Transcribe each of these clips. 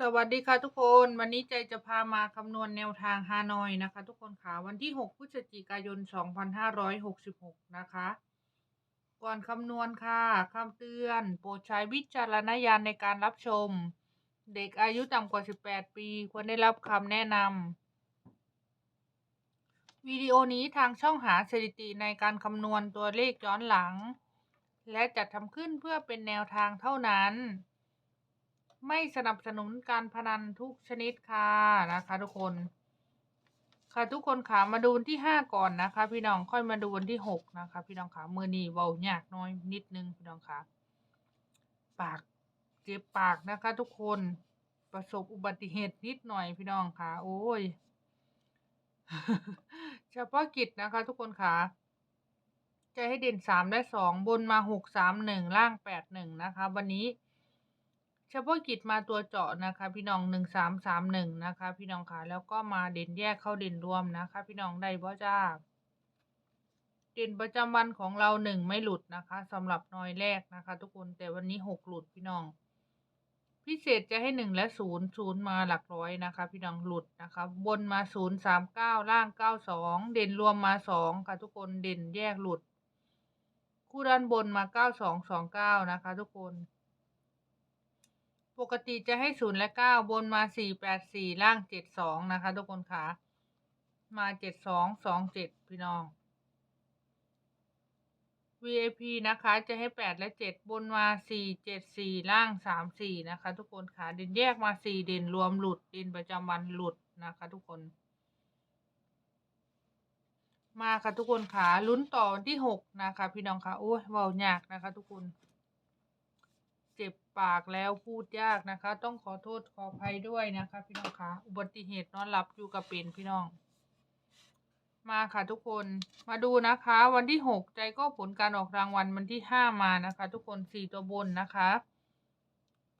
สวัสดีค่ะทุกคนวันนี้ใจจะพามาคำนวณแนวทางฮานอยนะคะ ทุกคนค่ะวันที่ 6 พฤศจิกายน 2566 นะคะ ก่อนคำนวณค่ะคำเตือน โปรดใช้วิจารณญาณในการรับชม เด็กอายุต่ำกว่า 18 ปี ควรได้รับคำแนะนำวิดีโอนี้ทางช่องหาสถิติในการคำนวณตัวเลขย้อนหลัง และจัดทำขึ้นเพื่อเป็นแนวทางเท่านั้น ไม่สนับสนุนการพนันทุกชนิดค่ะนะคะ ทุกคน ค่ะทุกคนขามาดูวันที่ห้าก่อนนะคะ พี่น้องค่อยมาดูวันที่หกนะคะ พี่น้องขามือนีเบาหยากน้อยนิดนึงพี่น้องขาปากเจ็บปากนะคะ ทุกคนประสบอุบัติเหตุนิดหน่อยพี่น้องค่ะ โอ้ยเฉพาะกิจนะคะ ทุกคนค่ะจะให้เด่นสามและสองบนมาหกสามหนึ่งล่างแปดหนึ่งนะคะ วันนี้ เฉพาะกิจมาตัวเจาะนะคะ พี่น้องหนึ่งสามสามหนึ่งนะคะ พี่น้องค่ะแล้วก็มาเด่นแยกเข้าเด่นรวมนะคะ พี่น้องได้บ่จ้าเด่นประจำวันของเราหนึ่งไม่หลุดนะคะสำหรับน้อยแรกนะคะ ทุกคนแต่วันนี้หกหลุดพี่น้อง พิเศษจะให้หนึ่งและศูนย์ศูนย์มาหลักร้อยนะคะ พี่น้องหลุดนะคะ บนมาศูนย์สามเก้าล่างเก้าสองเด่นรวมมาสองค่ะ ทุกคนเด่นแยกหลุด คู่ด้านบนมาเก้าสองสองเก้านะคะ ทุกคน ปกติจะให้ศูนย์และเก้าบนมาสี่แปดสี่ล่างเจ็ดสองนะคะ ทุกคนคะมาเจ็ดสองสองเจ็ดพี่น้อง VIP นะคะ จะให้แปดและเจ็ดบนมาสี่เจ็ดสี่ล่างสามสี่นะคะ ทุกคนค่ะเด่นแยกมาสี่เด่นรวมหลุดเด่นประจำวันหลุดนะคะ ทุกคน มาค่ะทุกคนค่ะลุ้นต่อวันที่หกนะคะ พี่น้องค่ะโอ้ยเบายากนะคะ ทุกคน เจ็บปากแล้วพูดยากนะคะ ต้องขอโทษขออภัยด้วยนะคะ พี่น้องคะอุบัติเหตุนอนหลับอยู่กับเป็นพี่น้อง มาค่ะทุกคนมาดูนะคะ วันที่หกใจก็ผลการออกรางวัลวันที่ห้ามานะคะ ทุกคนสี่ตัวบนนะคะ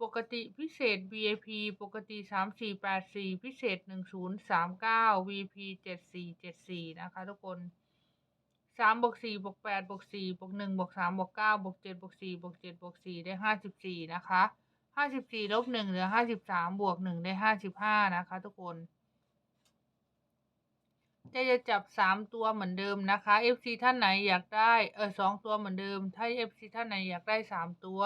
ปกติพิเศษ VIP ปกติสามสี่แปดสี่พิเศษหนึ่งศูนย์สามเก้า VP เจ็ดสี่เจ็ดสี่นะคะ ทุกคน สามบวกสี่บวกแปดบวกสี่บวกหนึ่งบวกสามบวกเก้าบวกเจ็ดบวกสี่บวกเจ็ดบวกสี่ได้ห้าสิบสี่นะคะห้าสิบสี่ลบหนึ่งเหลือห้าสิบสามบวกหนึ่งได้ห้าสิบห้านะคะทุกคนจะจะจับสามตัวเหมือนเดิมนะคะ FC ท่านไหนอยากได้เออสองตัวเหมือนเดิม ถ้า FC ท่านไหนอยากได้สามตัว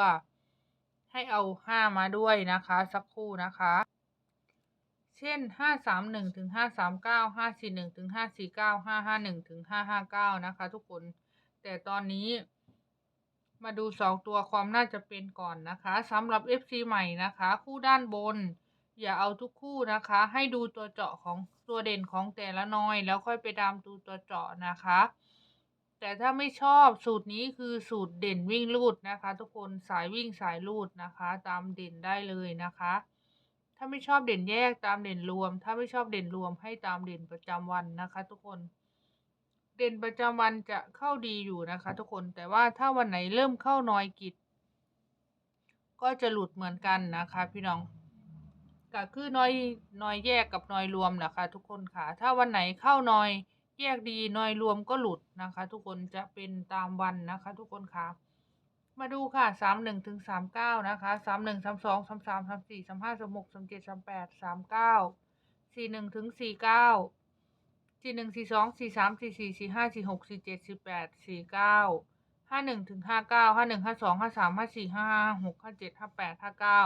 ให้เอาห้ามาด้วยนะคะ สักครู่นะคะ เช่นห้าสามหนึ่งถึงห้าสามเก้าห้าสี่หนึ่งถึงห้าสี่เก้าห้าห้าหนึ่งถึงห้าห้าเก้านะคะ ทุกคน แต่ตอนนี้ มาดูสองตัวความน่าจะเป็นก่อนนะคะสำหรับ FC ใหม่นะคะ คู่ด้านบน อย่าเอาทุกคู่นะคะ ให้ดูตัวเจาะของตัวเด่นของแต่ละน้อย แล้วค่อยไปตามดูตัวเจาะนะคะ แต่ถ้าไม่ชอบสูตรนี้คือสูตรเด่นวิ่งลูดนะคะ ทุกคนสายวิ่งสายลูดนะคะ ตามเด่นได้เลยนะคะ ถ้าไม่ชอบเด่นแยกตามเด่นรวม ถ้าไม่ชอบเด่นรวมให้ตามเด่นประจำวันนะคะ ทุกคน เด่นประจำวันจะเข้าดีอยู่นะคะ ทุกคน แต่ว่าถ้าวันไหนเริ่มเข้าน้อยกิจ ก็จะหลุดเหมือนกันนะคะ พี่น้องก็คือน้อยน้อยแยกกับน้อยรวมนะคะ ทุกคนค่ะ ถ้าวันไหนเข้าน้อยแยกดีน้อยรวมก็หลุดนะคะ ทุกคนจะเป็นตามวันนะคะ ทุกคนค่ะ มาดูค่ะสามหนึ่งถึงสามเก้านะคะสามหนึ่งสามสองสามสามสามสี่สามห้าสามหกสามเจ็ดสามแปดสามเก้าสี่หนึ่งถึงสี่เก้าสี่หนึ่งสี่สองสี่สามสี่สี่สี่ห้าสี่หกสี่เจ็ดสี่แปดสี่เก้าห้าหนึ่งถึงห้าเก้าห้าหนึ่งห้าสองห้าสามห้าสี่ห้าห้าหกห้าเจ็ดห้าแปดห้าเก้า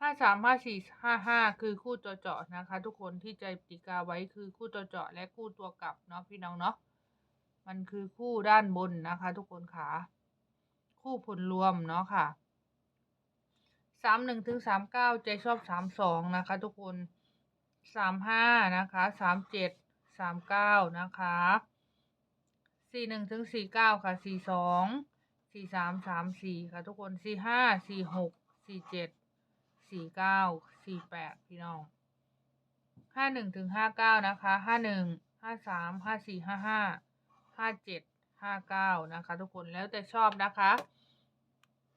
ห้าสามห้าสี่ห้าห้าคือคู่ตัวเจาะนะคะ ทุกคนที่ใจปฏิกาไว้คือคู่ตัวเจาะและคู่ตัวกลับเนาะพี่น้องเนาะมันคือคู่ด้านบนนะคะ ทุกคนค่ะ คู่ผลรวมเนาะค่ะสามหนึ่งถึงสามเก้าใจชอบสามสองนะคะ ทุกคนสามห้านะคะสามเจ็ดสามเก้านะคะสี่หนึ่งถึงสี่เก้าค่ะสี่สองสี่สามสามสี่ค่ะทุกคนสี่ห้าสี่หกสี่เจ็ดสี่เก้าสี่แปดพี่น้องห้าหนึ่งถึงห้าเก้านะคะห้าหนึ่งห้าสามห้าสี่ห้าห้าห้าเจ็ดห้าเก้านะคะ ทุกคนแล้วแต่ชอบนะคะ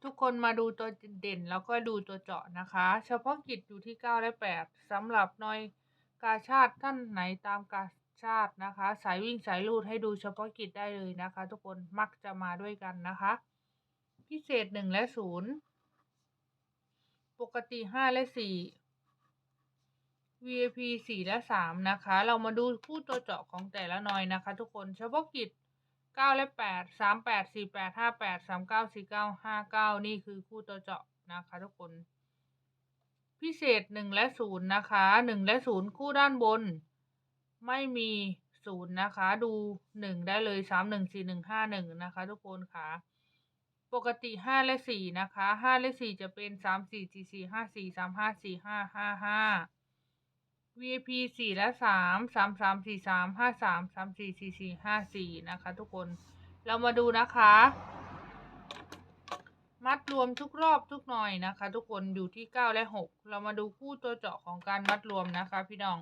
ทุกคนมาดูตัวเด่นแล้วก็ดูตัวเจาะนะคะ เฉพาะกิจอยู่ที่เก้าและแปดสำหรับน้อยกาชาติท่านไหนตามกาชาตินะคะ สายวิ่งสายลูดให้ดูเฉพาะกิจได้เลยนะคะ ทุกคนมักจะมาด้วยกันนะคะ พิเศษหนึ่งและศูนย์ปกติห้าและสี่ VIP 4 และ 3 นะคะ เรามาดูคู่ตัวเจาะของแต่ละนอยนะคะ ทุกคนเฉพาะกิจ เก้าและแปดสามแปดสี่แปดห้าแปดสามเก้าสี่เก้าห้าเก้านี่คือคู่ตัวเจาะนะคะทุกคน พิเศษหนึ่งและศูนย์นะคะหนึ่งและศูนย์คู่ด้านบน ไม่มีศูนย์นะคะ ดูหนึ่งได้เลยสามหนึ่งสี่หนึ่งห้าหนึ่งนะคะ ทุกคนค่ะ ปกติห้าและสี่นะคะห้าและสี่จะเป็นสามสี่สี่สี่ห้าสี่สามห้าสี่ห้าห้าห้า VIP 4และ3 3 3 4 3 5 3 3 4 4 4 5 4นะคะ ทุกคนเรามาดูนะคะ มัดรวมทุกรอบทุกหน่อยนะคะ ทุกคนอยู่ที่9และ6เรามาดูคู่ตัวเจาะของการมัดรวมนะคะ พี่น้อง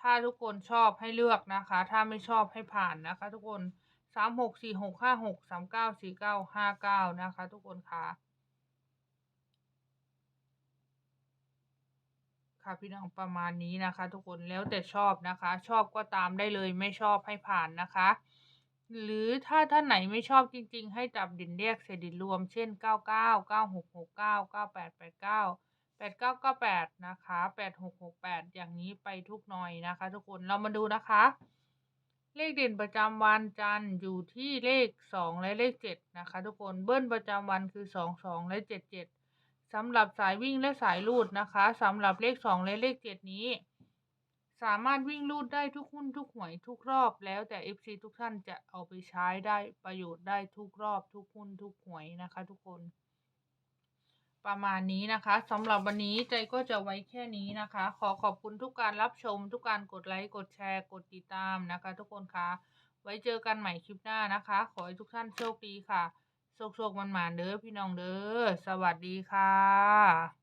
ถ้าทุกคนชอบให้เลือกนะคะ ถ้าไม่ชอบให้ผ่านนะคะ ทุกคนสามหกสี่หกห้าหกสามเก้าสี่เก้าห้าเก้านะคะ ทุกคนค่ะ ค่ะพี่น้องประมาณนี้นะคะ ทุกคนแล้วแต่ชอบนะคะ ชอบก็ตามได้เลยไม่ชอบให้ผ่านนะคะ หรือถ้าท่านไหนไม่ชอบจริง ๆ ให้จับดินแยกเศษดินรวม เช่น 99 9669 9889 8998นะคะ8668 อย่างนี้ไปทุกหน่อยนะคะ ทุกคนเรามาดูนะคะ เลขเด่นประจำวันจันทร์อยู่ที่เลข 2 และเลข 7 นะคะ ทุกคนเบิ้ลประจำวันคือ 2 2 และ 7 7 สำหรับสายวิ่งและสายลูดนะคะสำหรับเลข 2 และเลข 7 นี้ สามารถวิ่งลูดได้ทุกหุ้นทุกหวยทุกรอบแล้วแต่ FC ทุกท่านจะเอาไปใช้ได้ประโยชน์ได้ทุกรอบทุกหุ้นทุกหวยนะคะทุกคน ประมาณนี้นะคะสำหรับวันนี้ใจก็จะไว้แค่นี้นะคะ ขอขอบคุณทุกการรับชม ทุกการกดไลค์กดแชร์กดติดตามนะคะ ทุกคนคะไว้เจอกันใหม่คลิปหน้านะคะ ขอให้ทุกท่านโชคดีค่ะ โชคโชคมันหมานเด้อพี่น้องเด้อสวัสดีค่ะ